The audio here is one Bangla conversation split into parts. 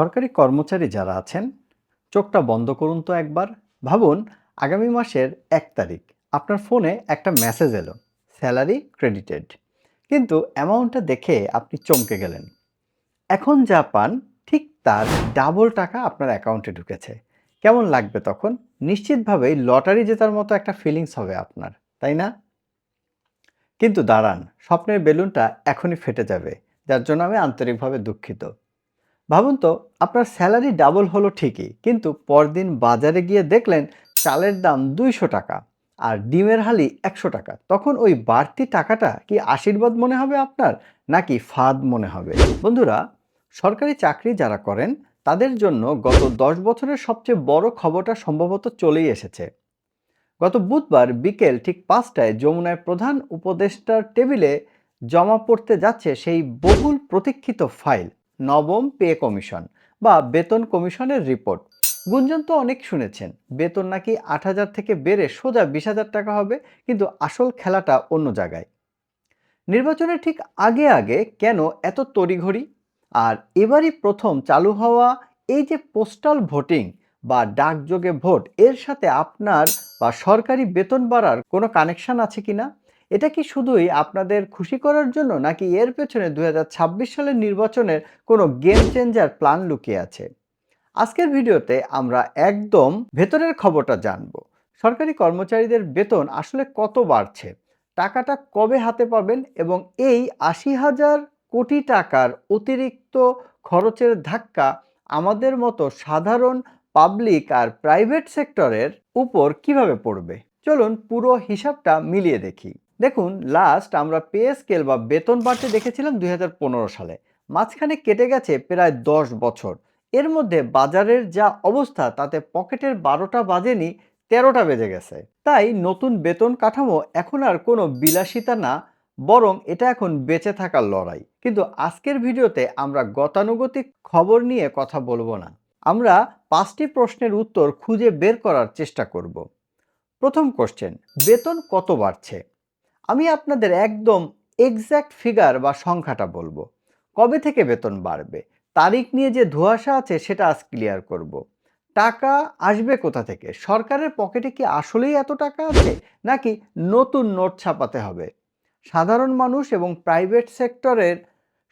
সরকারি কর্মচারী যারা আছেন, চোখটা বন্ধ করুন তো একবার। ভাবুন, আগামী মাসের এক তারিখ আপনার ফোনে একটা মেসেজ এলো, স্যালারি ক্রেডিটেড। কিন্তু অ্যামাউন্টটা দেখে আপনি চমকে গেলেন। এখন যা পান, ঠিক তার ডাবল টাকা আপনার অ্যাকাউন্টে ঢুকেছে। কেমন লাগবে তখন? নিশ্চিতভাবেই লটারি জেতার মতো একটা ফিলিংস হবে আপনার, তাই না? কিন্তু দাঁড়ান, স্বপ্নের বেলুনটা এখনই ফেটে যাবে, যার জন্য আমি আন্তরিকভাবে দুঃখিত। ভাবুন তো, আপনার স্যালারি ডাবল হলো ঠিকই, কিন্তু পরদিন বাজারে গিয়ে দেখলেন চালের দাম দুইশো টাকা আর ডিমের হালি একশো টাকা। তখন ওই বাড়তি টাকাটা কি আশীর্বাদ মনে হবে আপনার, নাকি ফাঁদ মনে হবে? বন্ধুরা, সরকারি চাকরি যারা করেন, তাদের জন্য গত দশ বছরের সবচেয়ে বড় খবরটা সম্ভবত চলেই এসেছে। গত বুধবার বিকেল ঠিক পাঁচটায় যমুনায় প্রধান উপদেষ্টার টেবিলে জমা পড়তে যাচ্ছে সেই বহুল প্রতীক্ষিত ফাইল। নবম পে কমিশন বা বেতন কমিশনের রিপোর্ট। গুঞ্জন তো অনেক শুনেছেন, বেতন নাকি আট হাজার থেকে বেড়ে সোজা বিশ হাজার টাকা হবে, কিন্তু আসল খেলাটা অন্য জায়গায়। নির্বাচনের ঠিক আগে আগে কেন এত তড়িঘড়ি? আর এবারই প্রথম চালু হওয়া এই যে পোস্টাল ভোটিং বা ডাকযোগে ভোট, এর সাথে আপনার বা সরকারি বেতন বাড়ার কোনো কানেকশন আছে কি না এটা কি শুধুই আপনাদের খুশি করার জন্য, নাকি এর পেছনে দু হাজার ছাব্বিশ সালের নির্বাচনের কোনো গেম চেঞ্জার প্ল্যান লুকিয়ে আছে? আজকের ভিডিওতে আমরা একদম ভেতরের খবরটা জানব। সরকারি কর্মচারীদের বেতন আসলে কত বাড়ছে? টাকাটা কবে হাতে পাবেন? এবং এই আশি হাজার কোটি টাকার অতিরিক্ত খরচের ধাক্কা আমাদের মতো সাধারণ পাবলিক আর প্রাইভেট সেক্টরের উপর কীভাবে পড়বে? চলুন পুরো হিসাবটা মিলিয়ে দেখি। দেখুন লাস্ট আমরা পে স্কেল বা বেতন বাড়তে দেখেছিলাম দুই হাজার পনেরো সালে। মাঝখানে কেটে গেছে প্রায় দশ বছর। এর মধ্যে বাজারের যা অবস্থা, তাতে পকেটের বারোটা বাজেনি, তেরোটা বেজে গেছে। তাই নতুন বেতন কাঠামো এখন আর কোনো বিলাসিতা না, বরং এটা এখন বেঁচে থাকার লড়াই। কিন্তু আজকের ভিডিওতে আমরা গতানুগতিক খবর নিয়ে কথা বলব না। আমরা পাঁচটি প্রশ্নের উত্তর খুঁজে বের করার চেষ্টা করব। প্রথম কোশ্চেন বেতন কত বাড়ছে? আমি আপনাদের একদম এক্স্যাক্ট ফিগার বা সংখ্যাটা বলব। কবে থেকে বেতন বাড়বে? তারিখ নিয়ে যে ধোঁয়াশা আছে সেটা আজ ক্লিয়ার করব। টাকা আসবে কোথা থেকে? সরকারের পকেটে কি আসলেই এত টাকা আছে? নাকি নতুন নোট ছাপাতে হবে? সাধারণ মানুষ এবং প্রাইভেট সেক্টরের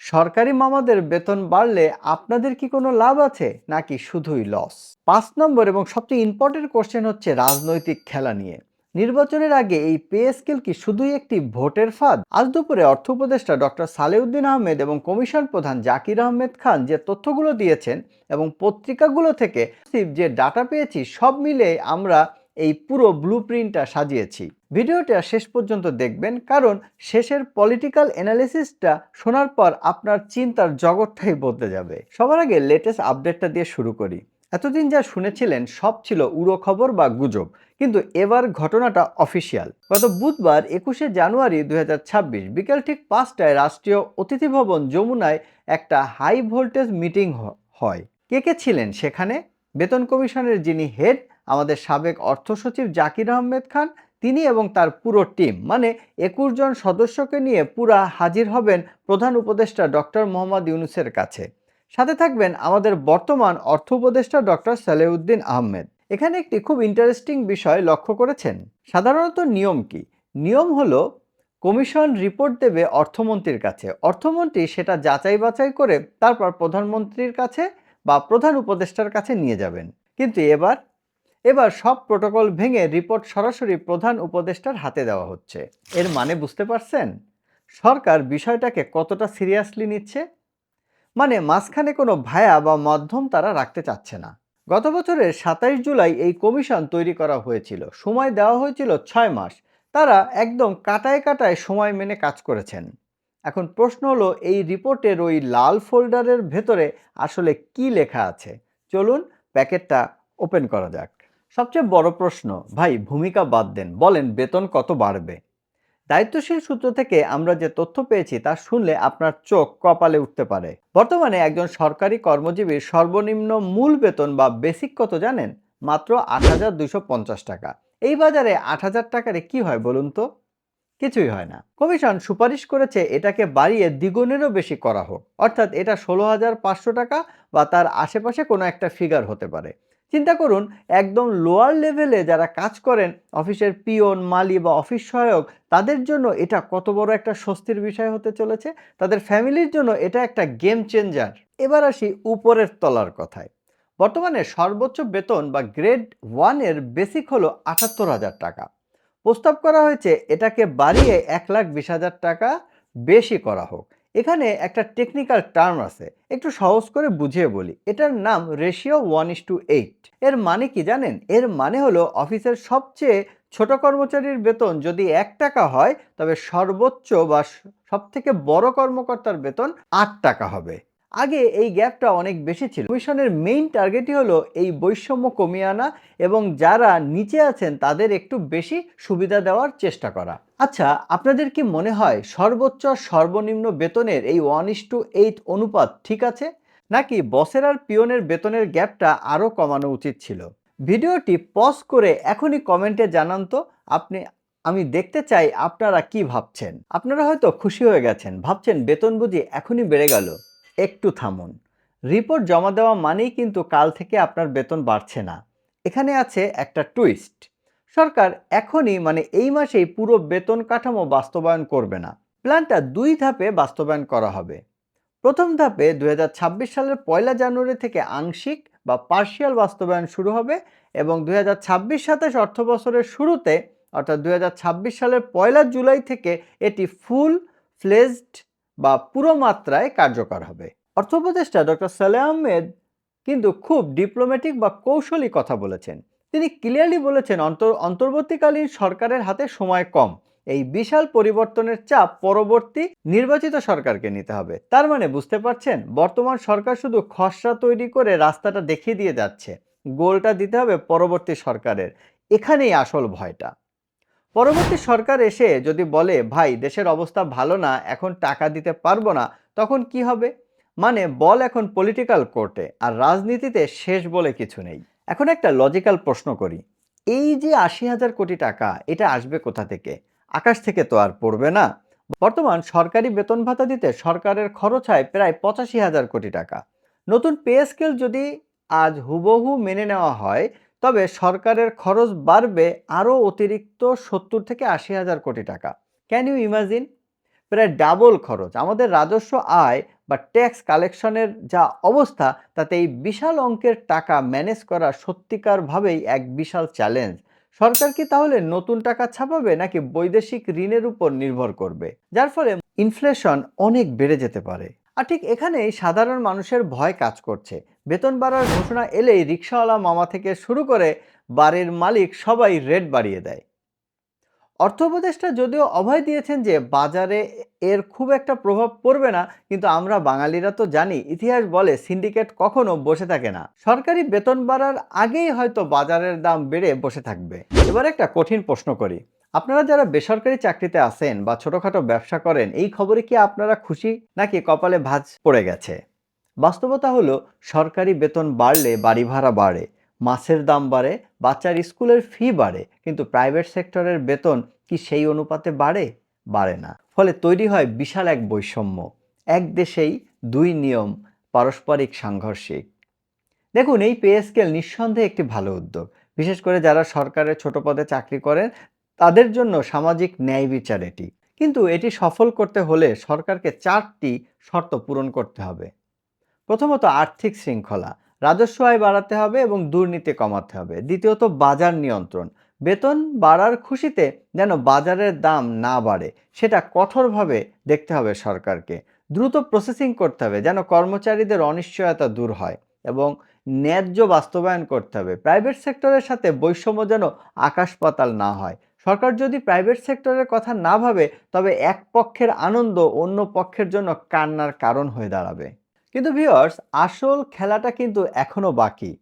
সরকারি মামাদের বেতন বাড়লে আপনাদের কি কোনো লাভ আছে? নাকি শুধুই লস পাঁচ নম্বর এবং সবচেয়ে ইম্পর্টেন্ট কোশ্চেন হচ্ছে রাজনৈতিক খেলা নিয়ে। নির্বাচনের আগে এই পে স্কেল কি শুধুই একটি ভোটের ফাঁদ? আজ দুপুরে অর্থ উপদেষ্টা ডক্টর সালেউদ্দিন আহমেদ এবং কমিশন প্রধান জাকির আহমেদ খান যে তথ্যগুলো দিয়েছেন এবং পত্রিকাগুলো থেকে যে ডাটা পেয়েছি, সব মিলে আমরা এই পুরো ব্লু প্রিন্টটা সাজিয়েছি। ভিডিওটা শেষ পর্যন্ত দেখবেন, কারণ শেষের পলিটিক্যাল অ্যানালিসিসটা শোনার পর আপনার চিন্তার জগৎটাই বদলে যাবে। সবার আগে লেটেস্ট আপডেটটা দিয়ে শুরু করি। এতদিন যা শুনেছিলেন সব ছিল উড়ো খবর বা গুজব, কিন্তু এবার ঘটনাটা অফিসিয়াল। গত বুধবার একুশে জানুয়ারি দু হাজার ছাব্বিশ বিকেল ঠিক পাঁচটায় রাষ্ট্রীয় অতিথি ভবন যমুনায় একটা হাই ভোল্টেজ মিটিং হয়। কে কে ছিলেন সেখানে? বেতন কমিশনের যিনি হেড, আমাদের সাবেক অর্থ সচিব জাকির আহমেদ খান, তিনি এবং তার পুরো টিম মানে একুশ জন সদস্যকে নিয়ে পুরা হাজির হবেন প্রধান উপদেষ্টা ডক্টর মোহাম্মদ ইউনুসের কাছে। সাথে থাকবেন আমাদের বর্তমান অর্থ উপদেষ্টা ডক্টর সালেউদ্দিন আহমেদ। এখানে একটি খুব ইন্টারেস্টিং বিষয় লক্ষ্য করেছেন। সাধারণত নিয়ম কি? নিয়ম হলো, কমিশন রিপোর্ট দেবে অর্থমন্ত্রীর কাছে। অর্থমন্ত্রী সেটা যাচাই বাছাই করে তারপর প্রধানমন্ত্রীর কাছে বা প্রধান উপদেষ্টার কাছে নিয়ে যাবেন। কিন্তু এবার এবার সব প্রোটোকল ভেঙে রিপোর্ট সরাসরি প্রধান উপদেষ্টার হাতে দেওয়া হচ্ছে। এর মানে বুঝতে পারছেন? সরকার বিষয়টাকে কতটা সিরিয়াসলি নিচ্ছে? মানে মাঝখানে কোনো ভায়া বা মাধ্যম তারা রাখতে চাচ্ছে না। গত বছরের সাতাইশ জুলাই এই কমিশন তৈরি করা হয়েছিল। সময় দেওয়া হয়েছিল ছয় মাস। তারা একদম কাটায় কাটায় সময় মেনে কাজ করেছেন। এখন প্রশ্ন হলো, এই রিপোর্টের ওই লাল ফোল্ডারের ভেতরে আসলে কি লেখা আছে? চলুন প্যাকেটটা ওপেন করা যাক। সবচেয়ে বড় প্রশ্ন, ভাই ভূমিকা বাদ দেন। বলেন বেতন কত বাড়বে? দায়িত্বশীল সূত্র থেকে আমরা যে তথ্য পেয়েছি তা শুনলে আপনার চোখ কপালে উঠতে পারে। বর্তমানে একজন সরকারি কর্মজীবীর সর্বনিম্ন মূল বেতন বা বেসিক কত জানেন? মাত্র আট হাজার দুশো পঞ্চাশ টাকা। এই বাজারে আট হাজার টাকারে কি হয় বলুন তো? কিছুই হয় না। কমিশন সুপারিশ করেছে এটাকে বাড়িয়ে দ্বিগুণেরও বেশি করা হোক। অর্থাৎ এটা ষোলো হাজার পাঁচশো টাকা বা তার আশেপাশে কোনো একটা ফিগার হতে পারে। চিন্তা করুন, একদম লোয়ার লেভেলে যারা কাজ করেন, অফিসের পিয়ন মালি বা অফিস সহায়ক, তাদের জন্য এটা কত বড় একটা স্বস্তির বিষয় হতে চলেছে। তাদের ফ্যামিলির জন্য এটা একটা গেম চেঞ্জার এবার আসি উপরের তলার কথায়। বর্তমানে সর্বোচ্চ বেতন বা গ্রেড ওয়ানের বেসিক হলো আটাত্তর হাজার টাকা। প্রস্তাব করা হয়েছে, এটাকে বাড়িয়ে এক লাখ বিশ হাজার টাকা বেশি করা হোক। এখানে একটা টেকনিক্যাল টার্ম আছে, একটু সহজ করে বুঝিয়ে বলি। এটার নাম ratio one is to eight এর মানে কি জানেন? এর মানে হলো অফিসের সবচেয়ে ছোট কর্মচারীর বেতন যদি এক টাকা হয়, তবে সর্বোচ্চ বা সব থেকে বড় কর্মকর্তার বেতন আট টাকা হবে। আগে এই গ্যাপটা অনেক বেশি ছিল। কমিশনের মেইন টার্গেটই হলো এই বৈষম্য কমিয়ে আনা এবং যারা নিচে আছেন তাদের একটু বেশি সুবিধা দেওয়ার চেষ্টা করা। আচ্ছা আপনাদের কি মনে হয় সর্বোচ্চ সর্বনিম্ন বেতনের এই ওয়ান ইস টু এইট অনুপাত ঠিক আছে? নাকি বসের আর পিয়নের বেতনের গ্যাপটা আরও কমানো উচিত ছিল? ভিডিওটি পজ করে এখনই কমেন্টে জানান তো, আপনি, আমি দেখতে চাই আপনারা কি ভাবছেন। আপনারা হয়তো খুশি হয়ে গেছেন, ভাবছেন বেতন বুঝি এখনই বেড়ে গেল। একটু থামুন। রিপোর্ট জমা দেওয়া মানেই কিন্তু কাল থেকে আপনার বেতন বাড়ছে না। এখানে আছে একটা টুইস্ট সরকার এখনই মানে এই মাসেই পুরো বেতন কাঠামো বাস্তবায়ন করবে না। প্ল্যানটা দুই ধাপে বাস্তবায়ন করা হবে। প্রথম ধাপে দু হাজার ছাব্বিশ সালের পয়লা জানুয়ারি থেকে আংশিক বা পার্শিয়াল বাস্তবায়ন শুরু হবে এবং দু হাজার ছাব্বিশ সাতাশ অর্থ বছরের শুরুতে অর্থাৎ দু হাজার ছাব্বিশ সালের পয়লা জুলাই থেকে এটি ফুল ফ্লেজড বা পুরো মাত্রায় কার্যকর হবে। অর্থ উপদেষ্টা ডক্টর সালে আহমেদ কিন্তু খুব ডিপ্লোম্যাটিক বা কৌশলী কথা বলেছেন। তিনি ক্লিয়ারলি বলেছেন, অন্তর, অন্তর্বর্তীকালীন সরকারের হাতে সময় কম। এই বিশাল পরিবর্তনের চাপ পরবর্তী নির্বাচিত সরকারকে নিতে হবে। তার মানে বুঝতে পারছেন, বর্তমান সরকার শুধু খসড়া তৈরি করে রাস্তাটা দেখিয়ে দিয়ে যাচ্ছে। গোলটা দিতে হবে পরবর্তী সরকারের। এখানেই আসল ভয়টা। পরবর্তী সরকার এসে যদি বলে, ভাই, দেশের অবস্থা ভালো না, এখন টাকা দিতে পারব না, তখন কি হবে? মানে বল এখন পলিটিক্যাল কোর্টে আর রাজনীতিতে শেষ বলে কিছু নেই। এখন একটা লজিক্যাল প্রশ্ন করি। এই যে আশি হাজার কোটি টাকা, এটা আসবে কোথা থেকে? আকাশ থেকে তো আর পড়বে না। বর্তমান সরকারি বেতন ভাতা দিতে সরকারের খরচ হয় প্রায় পঁচাশি হাজার কোটি টাকা। নতুন পে স্কেল যদি আজ হুবহু মেনে নেওয়া হয় তবে সরকারের খরচ বাড়বে আরও অতিরিক্ত সত্তর থেকে আশি হাজার কোটি টাকা। ক্যান ইউ ইমাজিন প্রায় ডাবল খরচ। আমাদের রাজস্ব আয় বা ট্যাক্স কালেকশনের যা অবস্থা তাতে এই বিশাল অঙ্কের টাকা ম্যানেজ করা সত্যিকারভাবেই এক বিশাল চ্যালেঞ্জ সরকার কি তাহলে নতুন টাকা ছাপাবে নাকি বৈদেশিক ঋণের উপর নির্ভর করবে? যার ফলে ইনফ্লেশন অনেক বেড়ে যেতে পারে। আর ঠিক এখানেই সাধারণ মানুষের ভয় কাজ করছে। বেতন বাড়ার ঘোষণা এলেই রিক্সাওয়ালা মামা থেকে শুরু করে বাড়ির মালিক সবাই রেট বাড়িয়ে দেয়। অর্থ উপদেষ্টা যদিও অভয় দিয়েছেন যে বাজারে এর খুব একটা প্রভাব পড়বে না, কিন্তু আমরা বাঙালিরা তো জানি, ইতিহাস বলে সিন্ডিকেট কখনো বসে থাকে না। সরকারি বেতন বাড়ার আগেই হয়তো বাজারের দাম বেড়ে বসে থাকবে। এবার একটা কঠিন প্রশ্ন করি, আপনারা যারা বেসরকারি চাকরিতে আছেন বা ছোটখাটো ব্যবসা করেন, এই খবরে কি আপনারা খুশি নাকি কপালে ভাঁজ পড়ে গেছে? বাস্তবতা হলো, সরকারি বেতন বাড়লে বাড়ি ভাড়া বাড়ে, মাছের দাম বাড়ে, বাচ্চার স্কুলের ফি বাড়ে, কিন্তু প্রাইভেট সেক্টরের বেতন কি সেই অনুপাতে বাড়ে? বাড়ে না। ফলে তৈরি হয় বিশাল এক বৈষম্য। এক দেশেই দুই নিয়ম, পারস্পরিক সাংঘর্ষিক। দেখুন, এই পে স্কেল নিঃসন্দেহে একটি ভালো উদ্যোগ। বিশেষ করে যারা সরকারের ছোট পদে চাকরি করেন, তাদের জন্য সামাজিক ন্যায় বিচার এটি। কিন্তু এটি সফল করতে হলে সরকারকে চারটি শর্ত পূরণ করতে হবে। প্রথমত আর্থিক শৃঙ্খলা। রাজস্ব আয় বাড়াতে হবে এবং দুর্নীতি কমাতে হবে। দ্বিতীয়ত বাজার নিয়ন্ত্রণ। বেতন বাড়ার খুশিতে যেন বাজারের দাম না বাড়ে, সেটা কঠোরভাবে দেখতে হবে সরকারকে। দ্রুত প্রসেসিং করতে হবে যেন কর্মচারীদের অনিশ্চয়তা দূর হয় এবং ন্যায্য বাস্তবায়ন করতে হবে। প্রাইভেট সেক্টরের সাথে বৈষম্য যেন আকাশ পাতাল না হয়। সরকার যদি প্রাইভেট সেক্টরের কথা না ভাবে, তবে এক পক্ষের আনন্দ অন্য পক্ষের জন্য কান্নার কারণ হয়ে দাঁড়াবে। কিন্তু ভিওয়ার্স আসল খেলাটা কিন্তু এখনও বাকি।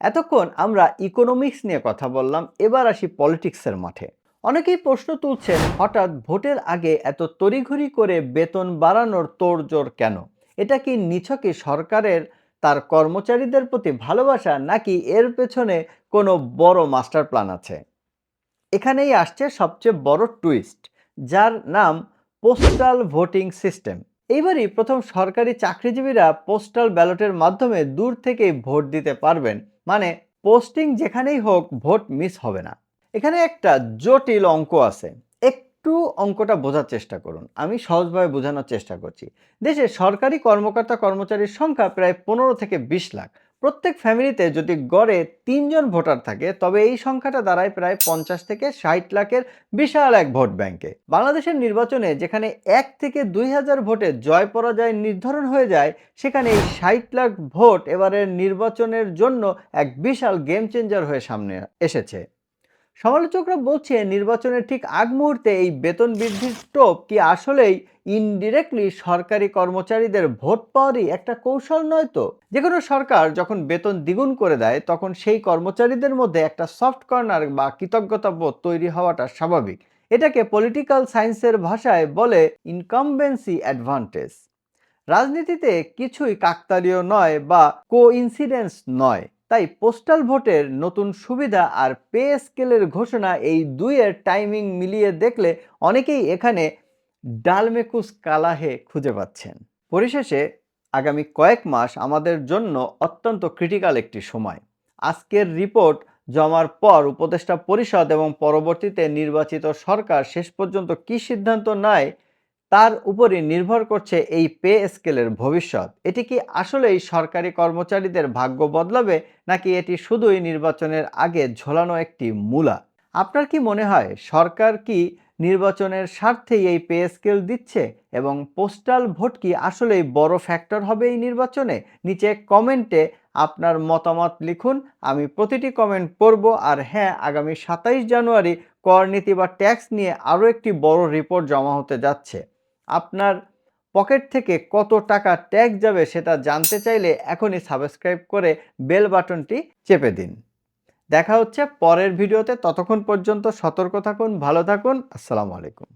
এতক্ষণ আমরা ইকোনমিক্স নিয়ে কথা বললাম, এবার আসি পলিটিক্সের মাঠে। অনেকেই প্রশ্ন তুলছেন, হঠাৎ ভোটের আগে এত তড়িঘড়ি করে বেতন বাড়ানোর তোড়জোড় কেন? এটা কি নিছকে সরকারের, তার কর্মচারীদের প্রতি ভালোবাসা, নাকি এর পেছনে কোনো বড় মাস্টার প্ল্যান আছে? এখানেই আসছে সবচেয়ে বড় টুইস্ট যার নাম পোস্টাল ভোটিং সিস্টেম এইবারই প্রথম সরকারি চাকরিজীবীরা পোস্টাল ব্যালটের মাধ্যমে দূর থেকেই ভোট দিতে পারবেন। মানে পোস্টিং যেখানেই হোক, ভোট মিস হবে না। এখানে একটা জটিল অঙ্ক আছে। একটু অঙ্কটা বোঝার চেষ্টা করুন। আমি সহজভাবে বোঝানোর চেষ্টা করছি। দেশে সরকারি কর্মকর্তা কর্মচারীর সংখ্যা প্রায় পনেরো থেকে বিশ লাখ। প্রত্যেক ফ্যামিলিতে যদি গড়ে তিনজন ভোটার থাকে, তবে এই সংখ্যাটা দাঁড়ায় প্রায় পঞ্চাশ থেকে ষাট লাখের বিশাল এক ভোট ব্যাংকে। বাংলাদেশের নির্বাচনে যেখানে এক থেকে দুই হাজার ভোটে জয় পরাজয় নির্ধারণ হয়ে যায়, সেখানে এই ষাট লাখ ভোট এবারের নির্বাচনের জন্য এক বিশাল গেম চেঞ্জার হয়ে সামনে এসেছে। সমালোচকরা বলছে নির্বাচনের ঠিক আগ মুহূর্তে এই বেতন বৃদ্ধির টোপ কি আসলেই ইনডিরেক্টলি সরকারি কর্মচারীদের ভোট পাওয়ারই একটা কৌশল নয় তো? যে কোনো সরকার যখন বেতন দ্বিগুণ করে দেয়, তখন সেই কর্মচারীদের মধ্যে একটা সফট কর্নার বা কৃতজ্ঞতা বোধ তৈরি হওয়াটা স্বাভাবিক। এটাকে পলিটিক্যাল সায়েন্সের ভাষায় বলে ইনকামবেন্সি অ্যাডভান্টেজ রাজনীতিতে কিছুই কাকতালীয় নয় বা কো নয়। তাই পোস্টাল ভোটের নতুন সুবিধা আর পে স্কেলের ঘোষণা এই দুইয়ের টাইমিং মিলিয়ে দেখলে অনেকেই এখানে ডালমেকুস কালাহে খুঁজে পাচ্ছেন। পরিশেষে, আগামী কয়েক মাস আমাদের জন্য অত্যন্ত ক্রিটিক্যাল একটি সময়। আজকের রিপোর্ট জমার পর উপদেষ্টা পরিষদ এবং পরবর্তীতে নির্বাচিত সরকার শেষ পর্যন্ত কি সিদ্ধান্ত নেয় তার উপরই নির্ভর করছে এই পে স্কেলের ভবিষ্যৎ। এটি কি আসলেই সরকারি কর্মচারীদের ভাগ্য বদলাবে, নাকি এটি শুধুই নির্বাচনের আগে ঝোলানো একটি মূলা? আপনার কি মনে হয়, সরকার কি নির্বাচনের স্বার্থেই এই পে স্কেল দিচ্ছে, এবং পোস্টাল ভোট কি আসলেই বড় ফ্যাক্টর হবে এই নির্বাচনে? নিচে কমেন্টে আপনার মতামত লিখুন, আমি প্রতিটি কমেন্ট পড়ব, আর হ্যাঁ আগামী সাতাইশ জানুয়ারি কর নীতি বা ট্যাক্স নিয়ে আরও একটি বড় রিপোর্ট জমা হতে যাচ্ছে। আপনার পকেট থেকে কত টাকা ট্যাক্স যাবে সেটা জানতে চাইলে এখনই সাবস্ক্রাইব করে বেল বাটনটি চেপে দিন। দেখা হচ্ছে পরের ভিডিওতে। ততক্ষণ পর্যন্ত সতর্ক থাকুন, ভালো থাকুন। আসসালামু আলাইকুম।